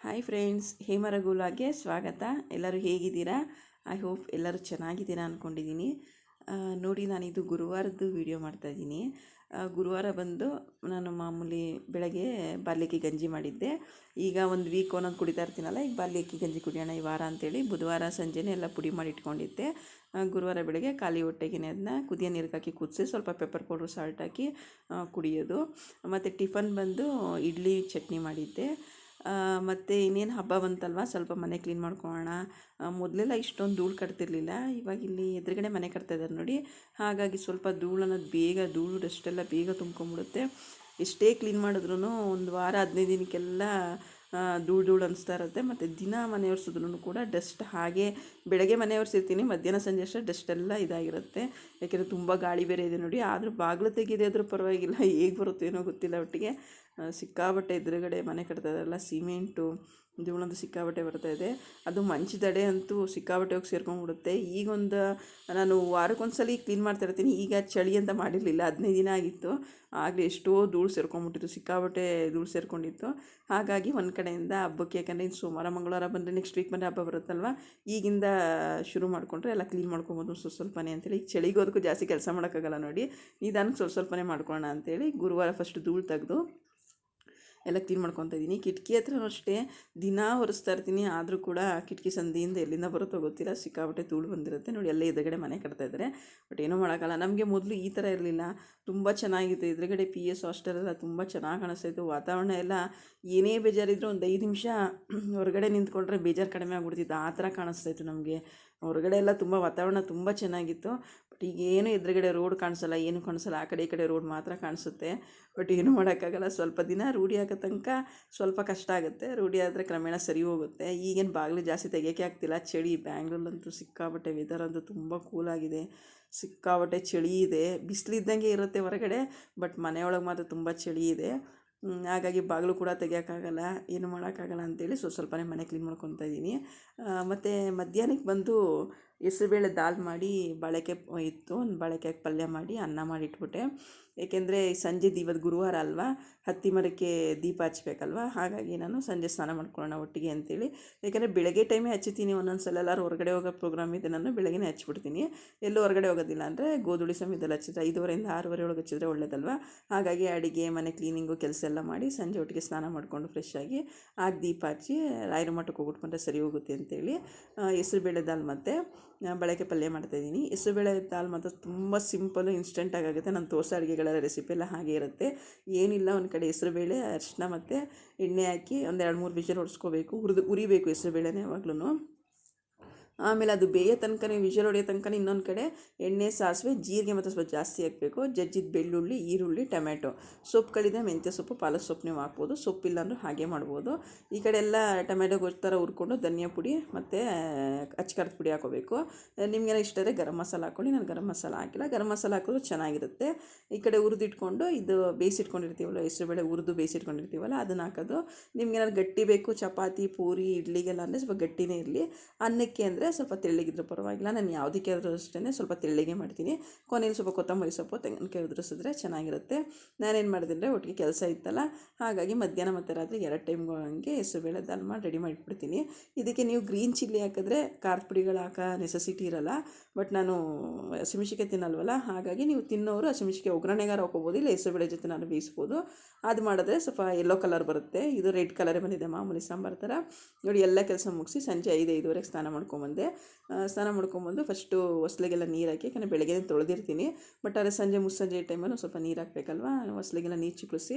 Hi friends ಹೇಮರಗುಲಾಗೆ ಸ್ವಾಗತ. ಎಲ್ಲರೂ ಹೇಗಿದ್ದೀರಾ? ಐ ಹೋಪ್ ಎಲ್ಲರೂ ಚೆನ್ನಾಗಿದ್ದೀರಾ ಅಂದ್ಕೊಂಡಿದ್ದೀನಿ ನೋಡಿ, ನಾನಿದು ಗುರುವಾರದ್ದು ವಿಡಿಯೋ ಮಾಡ್ತಾಯಿದ್ದೀನಿ ಗುರುವಾರ ಬಂದು ನಾನು ಮಾಮೂಲಿ ಬೆಳಗ್ಗೆ ಬಾಲ್ಯಕ್ಕೆ ಗಂಜಿ ಮಾಡಿದ್ದೆ. ಈಗ ಒಂದು ವೀಕ್ ಒಂದೊಂದು ಕುಡಿತಾ ಇರ್ತೀನಲ್ಲ, ಈಗ ಬಾಲ್ಯಕ್ಕೆ ಗಂಜಿ ಕುಡಿಯೋಣ ಈ ವಾರ ಅಂತೇಳಿ ಬುಧವಾರ ಸಂಜೆನೇ ಎಲ್ಲ ಪುಡಿ ಮಾಡಿ ಇಟ್ಕೊಂಡಿದ್ದೆ. ಗುರುವಾರ ಬೆಳಗ್ಗೆ ಖಾಲಿ ಹೊಟ್ಟೆಗೆ ಅದನ್ನ ಕುದಿಯ ನೀರಿಗೆ ಹಾಕಿ ಕುದಿಸಿ ಸ್ವಲ್ಪ ಪೆಪ್ಪರ್ ಪೌಡ್ರು ಸಾಲ್ಟ್ ಹಾಕಿ ಕುಡಿಯೋದು. ಮತ್ತು ಟಿಫನ್ ಬಂದು ಇಡ್ಲಿ ಚಟ್ನಿ ಮಾಡಿದ್ದೆ. ಮತ್ತು ಇನ್ನೇನು ಹಬ್ಬ ಬಂತಲ್ವ? ಸ್ವಲ್ಪ ಮನೆ ಕ್ಲೀನ್ ಮಾಡ್ಕೊಳ್ಳೋಣ ಮೊದಲೆಲ್ಲ ಇಷ್ಟೊಂದು ಧೂಳು ಕಟ್ತಿರ್ಲಿಲ್ಲ. ಇವಾಗ ಇಲ್ಲಿ ಎದುರುಗಡೆ ಮನೆ ಕಟ್ತಾ ಇದ್ದಾರೆ ನೋಡಿ. ಹಾಗಾಗಿ ಸ್ವಲ್ಪ ಧೂಳು ಅನ್ನೋದು ಬೇಗ, ಧೂಳು ಡಸ್ಟೆಲ್ಲ ಬೇಗ ತುಂಬ್ಕೊಂಬಿಡುತ್ತೆ ಎಷ್ಟೇ ಕ್ಲೀನ್ ಮಾಡಿದ್ರೂ ಒಂದು ವಾರ, ಹದಿನೈದು ದಿನಕ್ಕೆಲ್ಲ ಧೂಳು ಧೂಳು ಅನಿಸ್ತಾ ಇರುತ್ತೆ. ಮತ್ತು ದಿನ ಮನೆ ಕೂಡ ಡಸ್ಟ್ ಹಾಗೆ ಬೆಳಗ್ಗೆ ಮನೆ ಒರೆಸಿರ್ತೀನಿ ಮಧ್ಯಾಹ್ನ ಸಂಜೆ ಅಷ್ಟೇ ಡಸ್ಟ್ ಎಲ್ಲ ಇದಾಗಿರುತ್ತೆ. ಯಾಕೆಂದರೆ ತುಂಬ ಗಾಳಿ ಬೇರೆ ಇದೆ ನೋಡಿ. ಆದರೂ ಬಾಗಿಲು ತೆಗೆದೇ ಆದರೂ ಪರವಾಗಿಲ್ಲ. ಹೇಗೆ ಬರುತ್ತೋ ಗೊತ್ತಿಲ್ಲ ಒಟ್ಟಿಗೆ. ಸಿಕ್ಕಾಬಟ್ಟೆ ಎದುರುಗಡೆ ಮನೆ ಕಟ್ತಾಯಿದಾರಲ್ಲ ಸಿಮೆಂಟು ಧೂಳಂತೂ ಸಿಕ್ಕಾಬಟ್ಟೆ ಬರ್ತಾ ಇದೆ. ಅದು ಮಂಚದಡೆ ಅಂತೂ ಸಿಕ್ಕಾಬಟ್ಟೆ ಹೋಗಿ ಸೇರ್ಕೊಂಡ್ಬಿಡುತ್ತೆ. ಈಗೊಂದು ನಾನು ವಾರಕ್ಕೊಂದ್ಸಲಿ ಕ್ಲೀನ್ ಮಾಡ್ತಾ ಇರ್ತೀನಿ. ಈಗ ಚಳಿ ಅಂತ ಮಾಡಿರಲಿಲ್ಲ, ಹದಿನೈದು ದಿನ ಆಗಿತ್ತು. ಆಗಲೇ ಎಷ್ಟೋ ಧೂಳು ಸೇರ್ಕೊಂಡ್ಬಿಟ್ಟಿತ್ತು ಸಿಕ್ಕಾಬಟ್ಟೆ ಧೂಳು ಸೇರ್ಕೊಂಡಿತ್ತು. ಹಾಗಾಗಿ ಒಂದು ಕಡೆಯಿಂದ ಹಬ್ಬಕ್ಕೆ, ಯಾಕಂದರೆ ಇನ್ನು ಸೋಮವಾರ, ಮಂಗಳವಾರ ಬಂದರೆ ನೆಕ್ಸ್ಟ್ ವೀಕ್ ಬಂದರೆ ಹಬ್ಬ ಬರುತ್ತಲ್ವ? ಈಗಿಂದ ಶುರು ಮಾಡಿಕೊಂಡ್ರೆ ಎಲ್ಲ ಕ್ಲೀನ್ ಮಾಡ್ಕೊಬೋದು ಸ್ವಲ್ಪ ಸ್ವಲ್ಪನೇ ಅಂತೇಳಿ. ಚಳಿಗೋದಕ್ಕೂ ಜಾಸ್ತಿ ಕೆಲಸ ಮಾಡೋಕ್ಕಾಗಲ್ಲ ನೋಡಿ. ನಿಧಾನಕ್ಕೆ ಸ್ವಲ್ಪ ಸ್ವಲ್ಪನೇ ಮಾಡ್ಕೊಳ್ಳೋಣ ಅಂತೇಳಿ ಗುರುವಾರ ಫಸ್ಟ್ ಧೂಳು ತೆಗೆದು ಎಲ್ಲ ಕ್ಲೀನ್ ಮಾಡ್ಕೊತಾ ಇದ್ದೀನಿ. ಕಿಟಕಿ ಹತ್ರನೂ ಅಷ್ಟೇ, ದಿನ ಒರೆಸ್ತಾ ಇರ್ತೀನಿ. ಆದರೂ ಕೂಡ ಕಿಟಕಿ ಸಂದಿಯಿಂದ ಎಲ್ಲಿಂದ ಬರುತ್ತೋ ಗೊತ್ತಿಲ್ಲ. ಸಿಕ್ಕಾಪಟ್ಟೆ ಧೂಳು ಬಂದಿರುತ್ತೆ. ನೋಡಿ ಎಲ್ಲ ಎದುರುಗಡೆ ಮನೆ ಕಟ್ತಾ ಇದ್ದಾರೆ. ಬಟ್ ಏನೂ ಮಾಡೋಕ್ಕಲ್ಲ ನಮಗೆ ಮೊದಲು ಈ ಥರ ಇರಲಿಲ್ಲ. ತುಂಬ ಚೆನ್ನಾಗಿತ್ತು ಎದುರುಗಡೆ ಪಿ ಎಸ್ ಹಾಸ್ಟೆಲ್ ಎಲ್ಲ ತುಂಬ ಚೆನ್ನಾಗಿ ಕಾಣಿಸ್ತಾಯಿತ್ತು ವಾತಾವರಣ ಎಲ್ಲ ಏನೇ ಬೇಜಾರಿದ್ರು ಒಂದು ಐದು ನಿಮಿಷ ಹೊರಗಡೆ ನಿಂತ್ಕೊಂಡ್ರೆ ಬೇಜಾರು ಕಡಿಮೆ ಆಗ್ಬಿಡ್ತಿತ್ತು. ಆ ಥರ ಕಾಣಿಸ್ತಾಯಿತ್ತು ನಮಗೆ. ಹೊರಗಡೆ ಎಲ್ಲ ತುಂಬ ವಾತಾವರಣ ತುಂಬ ಚೆನ್ನಾಗಿತ್ತು. ಬಟ್ ಈಗ ಏನು ಎದುರುಗಡೆ ರೋಡ್ ಕಾಣಿಸಲ್ಲ, ಏನು ಕಾಣಿಸಲ್ಲ, ಆ ಕಡೆ ಈ ಕಡೆ ರೋಡ್ ಮಾತ್ರ ಕಾಣಿಸುತ್ತೆ. ಬಟ್ ಏನು ಮಾಡೋಕ್ಕಾಗಲ್ಲ, ಸ್ವಲ್ಪ ದಿನ ರೂಢಿ ಆಗೋ ತನಕ ಸ್ವಲ್ಪ ಕಷ್ಟ ಆಗುತ್ತೆ. ರೂಢಿ ಆದರೆ ಕ್ರಮೇಣ ಸರಿ ಹೋಗುತ್ತೆ. ಈಗೇನು ಬಾಗಿಲು ಜಾಸ್ತಿ ತೆಗಿಯೋಕ್ಕೆ ಆಗ್ತಿಲ್ಲ. ಚಳಿ ಬ್ಯಾಂಗ್ಳೂರಲ್ಲಂತೂ ಸಿಕ್ಕಾಬಟ್ಟೆ ವೆದರ್ ಅಂತೂ ತುಂಬ ಕೂಲಾಗಿದೆ ಸಿಕ್ಕಾಬಟ್ಟೆ ಚಳಿ ಇದೆ. ಬಿಸಿಲಿದ್ದಂಗೆ ಇರುತ್ತೆ ಹೊರಗಡೆ, ಬಟ್ ಮನೆಯೊಳಗೆ ಮಾತ್ರ ತುಂಬ ಚಳಿ ಇದೆ. ಹಾಗಾಗಿ ಬಾಗಿಲು ಕೂಡ ತೆಗಿಯೋಕ್ಕಾಗಲ್ಲ ಏನು ಮಾಡೋಕ್ಕಾಗಲ್ಲ ಅಂತೇಳಿ ಸ್ವಲ್ಪ ಸ್ವಲ್ಪನೇ ಮನೆ ಕ್ಲೀನ್ ಮಾಡ್ಕೊತಾ ಇದ್ದೀನಿ ಮತ್ತು ಮಧ್ಯಾಹ್ನಕ್ಕೆ ಬಂದು ಹೆಸರುಬೇಳೆ ದಾಲ್ ಮಾಡಿ ಬಾಳೆಕಾಯಿ ಇತ್ತು ಒಂದು ಬಾಳೆಕಾಯಿ ಪಲ್ಯ ಮಾಡಿ ಅನ್ನ ಮಾಡಿಟ್ಬಿಟ್ಟೆ. ಏಕೆಂದರೆ ಸಂಜೆ ಇವತ್ತು ಗುರುವಾರ ಅಲ್ವಾ, ಹತ್ತಿ ಮರಕ್ಕೆ ದೀಪ ಹಚ್ಬೇಕಲ್ವ, ಹಾಗಾಗಿ ನಾನು ಸಂಜೆ ಸ್ನಾನ ಮಾಡ್ಕೊಳ್ಳೋಣ ಒಟ್ಟಿಗೆ ಅಂತೇಳಿ. ಏಕೆಂದರೆ ಬೆಳಗ್ಗೆ ಟೈಮೇ ಹಚ್ಚುತ್ತೀನಿ ಒಂದೊಂದು ಸಲ ಎಲ್ಲರೂ ಹೊರಗಡೆ ಹೋಗೋ ಪ್ರೋಗ್ರಾಮ್ ಇದೆ, ನಾನು ಬೆಳಗ್ಗೆನೇ ಹಚ್ಬಿಡ್ತೀನಿ ಎಲ್ಲೂ ಹೊರಗಡೆ ಹೋಗೋದಿಲ್ಲ ಅಂದರೆ ಗೋಧುಳಿ ಸಮಯದಲ್ಲಿ ಹಚ್ಚಿದ್ರೆ ಐದುವರೆಯಿಂದ ಆರೂವರೆ ಒಳಗೆ ಹಚ್ಚಿದ್ರೆ ಒಳ್ಳೇದಲ್ವ? ಹಾಗಾಗಿ ಅಡುಗೆ, ಮನೆ ಕ್ಲೀನಿಂಗು ಕೆಲಸ ಎಲ್ಲ ಮಾಡಿ ಸಂಜೆ ಒಟ್ಟಿಗೆ ಸ್ನಾನ ಮಾಡಿಕೊಂಡು ಫ್ರೆಶ್ ಆಗಿ ಆಗ ದೀಪ ಹಚ್ಚಿ ರಾಯರ ಮಠಕ್ಕೆ ಹೋಗ್ಬಿಟ್ಟು ಸರಿ ಹೋಗುತ್ತೆ ಅಂತೇಳಿ ಹೆಸ್ರು ದಾಲ್ ಮತ್ತು. ಬಳಕೆ ಪಲ್ಯ ಮಾಡ್ತಾ ಮಾಡ್ತಾಯಿದ್ದೀನಿ ಹೆಸರುಬೇಳೆ ದಾಲ್ ಮಾತ್ರ ತುಂಬ ಸಿಂಪಲ್ಲು ಇನ್ಸ್ಟೆಂಟಾಗಿ ಆಗುತ್ತೆ. ನಾನು ತೋರಿಸೋ ಅಡುಗೆಗಳ ರೆಸಿಪಿ ಎಲ್ಲ ಹಾಗೆ ಇರುತ್ತೆ. ಏನಿಲ್ಲ, ಒಂದು ಕಡೆ ಹೆಸರುಬೇಳೆ ಅರಿಶಿನ ಮತ್ತು ಎಣ್ಣೆ ಹಾಕಿ ಒಂದು ಮೂರು ವಿಷಲ್ ಹೊಡ್ಸ್ಕೋಬೇಕು ಹುರಿದು ಉರಿಬೇಕು ಹೆಸರುಬೇಳೆನೇ ಯಾವಾಗ್ಲೂ ಆಮೇಲೆ ಅದು ಬೇಯೋ ತನಕ ವಿಷಲ್ ಹೊಡೆಯೋ ತನಕ ಇನ್ನೊಂದು ಕಡೆ ಎಣ್ಣೆ, ಸಾಸಿವೆ, ಜೀರಿಗೆ ಮತ್ತು ಸ್ವಲ್ಪ ಜಾಸ್ತಿ ಹಾಕಬೇಕು. ಜಜ್ಜಿದ ಬೆಳ್ಳುಳ್ಳಿ, ಈರುಳ್ಳಿ ಟೊಮೆಟೊ ಸೊಪ್ಪುಗಳಿದೆ ಮೆಂತ್ಯ ಸೊಪ್ಪು, ಪಾಲಕ್ ಸೊಪ್ಪು ನೀವು ಹಾಕ್ಬೋದು. ಸೊಪ್ಪಿಲ್ಲ ಹಾಗೆ ಮಾಡ್ಬೋದು. ಈ ಕಡೆ ಎಲ್ಲ ಟೊಮೆಟೊ ಗೊಜ್ಜು ಥರ ಹುರ್ಕೊಂಡು ಧನಿಯಾ ಪುಡಿ ಮತ್ತು ಅಚ್ಕಾರದ ಪುಡಿ ಹಾಕೋಬೇಕು. ನಿಮಗೆಲ್ಲ ಇಷ್ಟ ಇದೆ ಗರಂ ಮಸಾಲ ಹಾಕ್ಕೊಳ್ಳಿ. ನಾನು ಗರಂ ಮಸಾಲ ಹಾಕಿಲ್ಲ. ಗರಂ ಮಸಾಲ ಹಾಕಿದ್ರು ಚೆನ್ನಾಗಿರುತ್ತೆ. ಈ ಕಡೆ ಹುರಿದಿಟ್ಕೊಂಡು ಇದು ಬೇಯಿಸಿಟ್ಕೊಂಡಿರ್ತೀವಲ್ಲ ಹೆಸರುಬೇಳೆ ಹುರಿದು ಬೇಯಿಸಿಟ್ಕೊಂಡಿರ್ತೀವಲ್ಲ, ಅದನ್ನು ಹಾಕೋದು. ನಿಮ್ಗೇನಾದ್ರು ಗಟ್ಟಿ ಬೇಕು, ಚಪಾತಿ, ಪೂರಿ, ಇಡ್ಲಿಗೆಲ್ಲ ಅಂದರೆ ಸ್ವಲ್ಪ ಗಟ್ಟಿನೇ ಇರಲಿ. ಅನ್ನಕ್ಕೆ ಅಂದರೆ ಸ್ವಲ್ಪ ತೆಳ್ಳಗಿದ್ರೆ ಪರವಾಗಿಲ್ಲ. ನಾನು ಯಾವುದಕ್ಕೆ ಆದರೂ ಅಷ್ಟೇ ಸ್ವಲ್ಪ ತೆಳ್ಳಗೆ ಮಾಡ್ತೀನಿ. ಕೊನೆಯಲ್ಲಿ ಸ್ವಲ್ಪ ಕೊತ್ತಂಬರಿ ಸೊಪ್ಪು ತೆಂಗಿನಕಾಯಿ ಉದುರಿಸಿದ್ರೆ ಚೆನ್ನಾಗಿರುತ್ತೆ. ನಾನೇನು ಮಾಡಿದೆ ಅಂದರೆ ಒಟ್ಟಿಗೆ ಕೆಲಸ ಇತ್ತಲ್ಲ, ಹಾಗಾಗಿ ಮಧ್ಯಾಹ್ನ ಮತ್ತು ರಾತ್ರಿ ಎರಡು ಟೈಮ್ಗೂ ಹಂಗೆ ಹೆಸರುಬೇಳೆ ದಾಲ್ ಮಾಡಿ ರೆಡಿ ಮಾಡಿಬಿಡ್ತೀನಿ. ಇದಕ್ಕೆ ನೀವು ಗ್ರೀನ್ ಚಿಲ್ಲಿ ಹಾಕಿದ್ರೆ ಖಾರದ ಪುಡಿಗಳು ಹಾಕೋ ನೆಸೆಸಿಟಿ ಇರಲ್ಲ. ಬಟ್ ನಾನು ಹಸಿಮಿಷಿಕೆ ತಿನ್ನಲ್ವಲ್ಲ, ಹಾಗಾಗಿ ನೀವು ತಿನ್ನೋರು ಹಸಿಮಿಷಿಕೆ ಒಗ್ಗರಣೆಗಾರ ಹಾಕೋಬೋದು, ಇಲ್ಲ ಹೆಸರುಬೇಳೆ ಜೊತೆ ನಾನು ಬೇಯಿಸ್ಬೋದು. ಅದು ಮಾಡಿದ್ರೆ ಸ್ವಲ್ಪ ಎಲ್ಲೋ ಕಲರ್ ಬರುತ್ತೆ. ಇದು ರೆಡ್ ಕಲರೇ ಬಂದಿದೆ ಮಾಮೂಲಿ ಸಾಂಬಾರು ಥರ ನೋಡಿ, ಎಲ್ಲ ಕೆಲಸ ಮುಗಿಸಿ ಸಂಜೆ ಐದು ಐದುವರೆಗೆ ಸ್ನಾನ ಮಾಡ್ಕೊಂಬಂದೆ. ಆ, ಸ್ನಾನ ಮಾಡ್ಕೊಂಬಂದು ಫಸ್ಟು ಹೊಸ್ಲಿಗೆಲ್ಲ ನೀರು ಹಾಕಿ ಯಾಕಂದರೆ ಬೆಳಗ್ಗೆ ತೊಳೆದಿರ್ತೀನಿ. ಬಟ್ ಆದರೆ ಸಂಜೆ ಮುಸ್ಸಂಜೆ ಟೈಮಲ್ಲಿ ಸ್ವಲ್ಪ ನೀರು ಹಾಕ್ಬೇಕಲ್ವ? ಹೊಸ್ಲಿಗೆಲ್ಲ ನೀರು ಚಿಕ್ಕಳಿಸಿ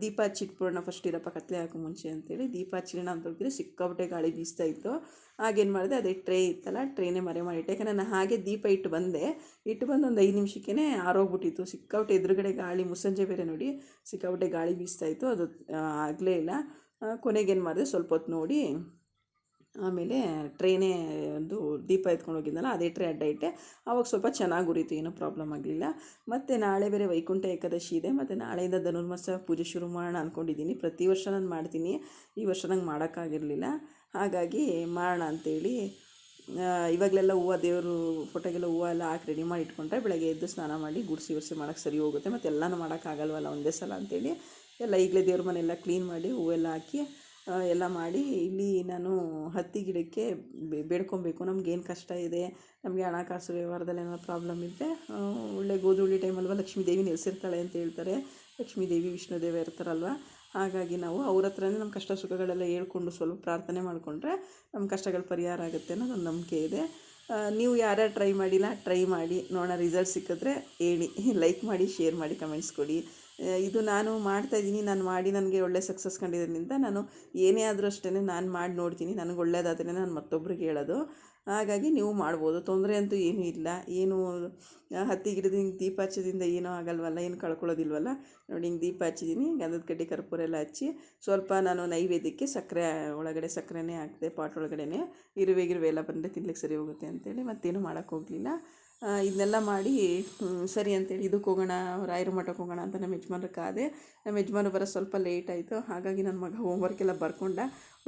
ದೀಪ ಹಚ್ಚಿಟ್ಬಿಡೋಣ ಫಸ್ಟ್ ಇರಪ್ಪ ಕತ್ಲೆ ಹಾಕೋ ಮುಂಚೆ ಅಂತೇಳಿ ದೀಪ ಹಚ್ಚಿಡೋಣ ಅಂತ ಹೋಗಿದ್ರೆ ಸಿಕ್ಕಾಪಟ್ಟೆ ಗಾಳಿ ಬೀಸ್ತಾ ಇತ್ತು. ಆಗೇನು ಮಾಡಿದೆ ಅದೇ ಟ್ರೇ ಇತ್ತಲ್ಲ ಟ್ರೇನೇ ಮರೆ ಮಾಡಿಟ್ಟೆ ಯಾಕಂದರೆ ನಾನು ಹಾಗೆ ದೀಪ ಇಟ್ಟು ಬಂದೆ. ಇಟ್ಟು ಬಂದು ಒಂದು ಐದು ನಿಮಿಷಕ್ಕೇ ಆರೋಗ್ಬಿಟ್ಟಿತ್ತು. ಸಿಕ್ಕಾಪಟ್ಟೆ ಎದುರುಗಡೆ ಗಾಳಿ ಮುಸ್ಸಂಜೆ ಬೇರೆ ನೋಡಿ ಸಿಕ್ಕಾಪಟ್ಟೆ ಗಾಳಿ ಬೀಸ್ತಾ ಇತ್ತು. ಅದು ಆಗಲೇ ಇಲ್ಲ. ಕೊನೆಗೇನು ಮಾಡಿದೆ ಸ್ವಲ್ಪ ಹೊತ್ತು ನೋಡಿ ಆಮೇಲೆ ಟ್ರೇನೇ ಒಂದು ದೀಪ ಎತ್ಕೊಂಡು ಹೋಗಿದ್ನಲ್ಲ, ಅದೇ ಟ್ರೇ ಅಡ್ಡ ಇಟ್ಟೆ. ಆವಾಗ ಸ್ವಲ್ಪ ಚೆನ್ನಾಗಿ ಉರಿತು, ಏನೂ ಪ್ರಾಬ್ಲಮ್ ಆಗಲಿಲ್ಲ. ಮತ್ತು ನಾಳೆ ಬೇರೆ ವೈಕುಂಠ ಏಕಾದಶಿ ಇದೆ, ಮತ್ತು ನಾಳೆಯಿಂದ ಧನುರ್ಮಾಸ ಪೂಜೆ ಶುರು ಮಾಡೋಣ ಅಂದ್ಕೊಂಡಿದ್ದೀನಿ ಪ್ರತಿ ವರ್ಷ ನಾನು ಮಾಡ್ತೀನಿ, ಈ ವರ್ಷ ನಂಗೆ ಮಾಡೋಕ್ಕಾಗಿರಲಿಲ್ಲ. ಹಾಗಾಗಿ ಮಾಡೋಣ ಅಂತೇಳಿ ಇವಾಗಲೆಲ್ಲ ಹೂವು ದೇವರು, ಫೋಟೋಗೆಲ್ಲ ಹೂವು ಎಲ್ಲ ಹಾಕಿ ರೆಡಿ ಮಾಡಿ ಇಟ್ಕೊಂಡ್ರೆ ಬೆಳಗ್ಗೆ ಎದ್ದು ಸ್ನಾನ ಮಾಡಿ ಗುಡಿಸಿ ಗುಡಿಸಿ ಮಾಡೋಕ್ಕೆ ಸರಿ ಹೋಗುತ್ತೆ. ಮತ್ತು ಎಲ್ಲನೂ ಮಾಡೋಕ್ಕಾಗಲ್ವಲ್ಲ ಒಂದೇ ಸಲ ಅಂತೇಳಿ, ಎಲ್ಲ ಈಗಲೇ ದೇವ್ರ ಮನೆಯೆಲ್ಲ ಕ್ಲೀನ್ ಮಾಡಿ ಹೂವೆಲ್ಲ ಹಾಕಿ ಎಲ್ಲ ಮಾಡಿ ಇಲ್ಲಿ ನಾನು ಹತ್ತಿ ಗಿಡಕ್ಕೆ ಬೇಡ್ಕೊಬೇಕು. ನಮ್ಗೇನು ಕಷ್ಟ ಇದೆ, ನಮಗೆ ಹಣಕಾಸು ವ್ಯವಹಾರದಲ್ಲಿ ಏನಾದ್ರು ಪ್ರಾಬ್ಲಮ್ ಇದ್ದರೆ ಒಳ್ಳೆ ಗೋಧುಳಿ ಟೈಮಲ್ವ ಲಕ್ಷ್ಮೀ ದೇವಿ ನೆಲೆಸಿರ್ತಾಳೆ ಅಂತ ಹೇಳ್ತಾರೆ. ಲಕ್ಷ್ಮೀ ದೇವಿ, ವಿಷ್ಣು ದೇವ ಇರ್ತಾರಲ್ವ. ಹಾಗಾಗಿ ನಾವು ಅವ್ರ ಹತ್ರನೇ ನಮ್ಮ ಕಷ್ಟ ಸುಖಗಳೆಲ್ಲ ಹೇಳ್ಕೊಂಡು ಸ್ವಲ್ಪ ಪ್ರಾರ್ಥನೆ ಮಾಡಿಕೊಂಡ್ರೆ ನಮ್ಮ ಕಷ್ಟಗಳು ಪರಿಹಾರ ಆಗುತ್ತೆ ಅನ್ನೋದೊಂದು ನಂಬಿಕೆ ಇದೆ. ನೀವು ಯಾರ್ಯಾರು ಟ್ರೈ ಮಾಡಿಲ್ಲ ಟ್ರೈ ಮಾಡಿ. ನೋಡೋಣ ರಿಸಲ್ಟ್ ಸಿಕ್ಕಿದ್ರೆ ಹೇಳಿ. ಲೈಕ್ ಮಾಡಿ ಶೇರ್ ಮಾಡಿ ಕಮೆಂಟ್ಸ್ ಕೊಡಿ. ಇದು ನಾನು ಮಾಡ್ತಾ ಇದ್ದೀನಿ, ನಾನು ಮಾಡಿ ನನಗೆ ಒಳ್ಳೆ ಸಕ್ಸಸ್ ಕಂಡಿದ್ದರಿಂದ ನಾನು ಏನೇ ಆದರೂ ಅಷ್ಟೇ ನಾನು ಮಾಡಿ ನೋಡ್ತೀನಿ, ನನಗೆ ಒಳ್ಳೇದಾದ್ರೆ ನಾನು ಮತ್ತೊಬ್ರಿಗೆ ಹೇಳೋದು. ಹಾಗಾಗಿ ನೀವು ಮಾಡ್ಬೋದು, ತೊಂದರೆ ಅಂತೂ ಏನೂ ಇಲ್ಲ. ಏನು ಹತ್ತಿ ಗಿಡದ ಹಿಂಗೆ ದೀಪ ಹಚ್ಚೋದ್ರಿಂದ ಏನೂ ಆಗಲ್ವಲ್ಲ, ಏನು ಕಳ್ಕೊಳ್ಳೋದಿಲ್ವಲ್ಲ? ನೋಡಿ, ಹಿಂಗೆ ದೀಪ ಹಚ್ಚಿದ್ದೀನಿ, ಗಂಧದ ಕಡ್ಡಿ ಕರ್ಪೂರ ಎಲ್ಲ ಹಚ್ಚಿ, ಸ್ವಲ್ಪ ನಾನು ನೈವೇದ್ಯಕ್ಕೆ ಸಕ್ಕರೆ ಒಳಗಡೆ ಸಕ್ಕರೆನೇ ಹಾಕಿದೆ ಪಾಟ್ ಒಳಗಡೆನೇ, ಇರುವೆ ಗಿರುವೆ ಎಲ್ಲ ಬಂದರೆ ತಿನ್ಲಿಕ್ಕೆ ಸರಿ ಹೋಗುತ್ತೆ ಅಂತೇಳಿ ಮತ್ತೇನು ಮಾಡೋಕ್ಕೆ ಹೋಗಲಿಲ್ಲ. ಇದನ್ನೆಲ್ಲ ಮಾಡಿ ಸರಿ ಅಂತೇಳಿ ಇದಕ್ಕೆ ಹೋಗೋಣ ರಾಯರ ಮಠಕ್ಕೆ ಹೋಗೋಣ ಅಂತ ನಮ್ಮ ಯಜಮಾನ್ರ ಕಾದೆ. ನಮ್ಮ ಯಜಮಾನ್ರು ಬರೋ ಸ್ವಲ್ಪ ಲೇಟ್ ಆಯಿತು. ಹಾಗಾಗಿ ನನ್ನ ಮಗ ಹೋಮ್ವರ್ಕ್ ಎಲ್ಲ ಬರ್ಕೊಂಡ,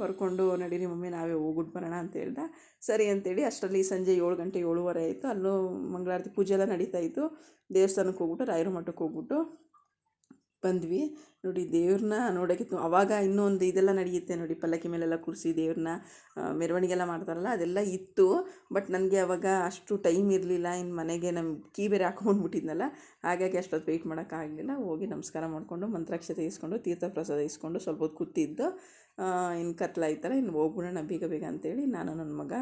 ಬರ್ಕೊಂಡು ನಡೀರಿ ಮಮ್ಮಿ ನಾವೇ ಹೋಗ್ಬಿಟ್ಟು ಬರೋಣ ಅಂತ ಹೇಳ್ದ. ಸರಿ ಅಂತೇಳಿ ಅಷ್ಟರಲ್ಲಿ ಸಂಜೆ ಏಳು ಗಂಟೆ ಏಳುವರೆ ಆಯಿತು. ಅಲ್ಲೂ ಮಂಗಳಾರತಿ ಪೂಜೆ ಎಲ್ಲ ನಡೀತಾ ಇತ್ತು. ದೇವಸ್ಥಾನಕ್ಕೆ ಹೋಗ್ಬಿಟ್ಟು, ರಾಯರ ಮಠಕ್ಕೆ ಹೋಗ್ಬಿಟ್ಟು ಬಂದ್ವಿ. ನೋಡಿ ದೇವ್ರನ್ನ ನೋಡೋಕ್ಕೆ ಅವಾಗ ಇನ್ನೊಂದು ಇದೆಲ್ಲ ನಡೆಯುತ್ತೆ ನೋಡಿ ಪಲ್ಲಕ್ಕಿ ಮೇಲೆಲ್ಲ ಕೂರಿಸಿ ದೇವ್ರನ್ನ ಮೆರವಣಿಗೆ ಎಲ್ಲ ಮಾಡ್ತಾರಲ್ಲ, ಅದೆಲ್ಲ ಇತ್ತು. ಬಟ್ ನನಗೆ ಅವಾಗ ಅಷ್ಟು ಟೈಮ್ ಇರಲಿಲ್ಲ ಇನ್ನು ಮನೆಗೆ ನಮ್ಮ ಕೀ ಬೇರೆ ಹಾಕೊಂಡ್ಬಿಟ್ಟಿದ್ನಲ್ಲ, ಹಾಗಾಗಿ ಅಷ್ಟೊತ್ತು ವೆಯ್ಟ್ ಮಾಡೋಕ್ಕಾಗಲಿಲ್ಲ ಹೋಗಿ ನಮಸ್ಕಾರ ಮಾಡಿಕೊಂಡು, ಮಂತ್ರಾಕ್ಷತೆ ಇಸ್ಕೊಂಡು ತೀರ್ಥ ಪ್ರಸಾದ ಇಸ್ಕೊಂಡು ಸ್ವಲ್ಪ ಹೊತ್ತು ಕೂತಿದ್ದು ಇನ್ನು ಕತ್ಲಾಯ್ತಲ್ಲ ಇನ್ನು ಹೋಗ್ಬಿಡೋಣ, ಬೇಗ ಬೇಗ ಅಂತೇಳಿ ನಾನು ನನ್ನ ಮಗ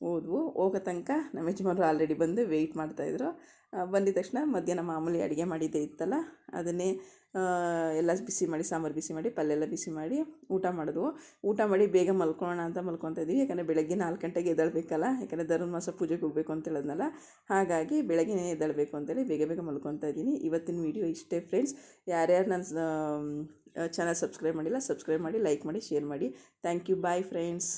ಹೋದ್ವು. ಹೋಗೋ ತನಕ ನಮ್ಮ ಯಜಮಾನರು ಆಲ್ರೆಡಿ ಬಂದು ವೆಯ್ಟ್ ಮಾಡ್ತಾಯಿದ್ರು ಬಂದಿದ ತಕ್ಷಣ ಮಧ್ಯಾಹ್ನ ಮಾಮೂಲಿ ಅಡುಗೆ ಮಾಡಿದ್ದೇ ಇತ್ತಲ್ಲ, ಅದನ್ನೇ ಎಲ್ಲ ಬಿಸಿ ಮಾಡಿ, ಸಾಂಬಾರು ಬಿಸಿ ಮಾಡಿ ಪಲ್ಯ ಎಲ್ಲ ಬಿಸಿ ಮಾಡಿ ಊಟ ಮಾಡಿದ್ವು. ಊಟ ಮಾಡಿ ಬೇಗ ಮಲ್ಕೊಳ್ಳೋಣ ಅಂತ ಮಲ್ಕೊತಾ ಇದ್ದೀವಿ. ಯಾಕಂದರೆ ಬೆಳಗ್ಗೆ ನಾಲ್ಕು ಗಂಟೆಗೆ ಎದ್ದೇಳಬೇಕಲ್ಲ, ಯಾಕಂದರೆ ಧನುರ್ಮಾಸ ಪೂಜೆಗೆ ಹೋಗಬೇಕು ಅಂತ ಹೇಳೋದ್ನಲ್ಲ ಹಾಗಾಗಿ ಬೆಳಗ್ಗೆ ಎದ್ದೇಳಬೇಕು ಅಂತೇಳಿ ಬೇಗ ಬೇಗ ಮಲ್ಕೊತಾ ಇದ್ದೀನಿ. ಇವತ್ತಿನ ವಿಡಿಯೋ ಇಷ್ಟೇ ಫ್ರೆಂಡ್ಸ್. ಯಾರ್ಯಾರು ನನ್ನ ಚಾನಲ್ ಸಬ್ಸ್ಕ್ರೈಬ್ ಮಾಡಿಲ್ಲ, ಸಬ್ಸ್ಕ್ರೈಬ್ ಮಾಡಿ, ಲೈಕ್ ಮಾಡಿ, ಶೇರ್ ಮಾಡಿ. Thank you, bye friends.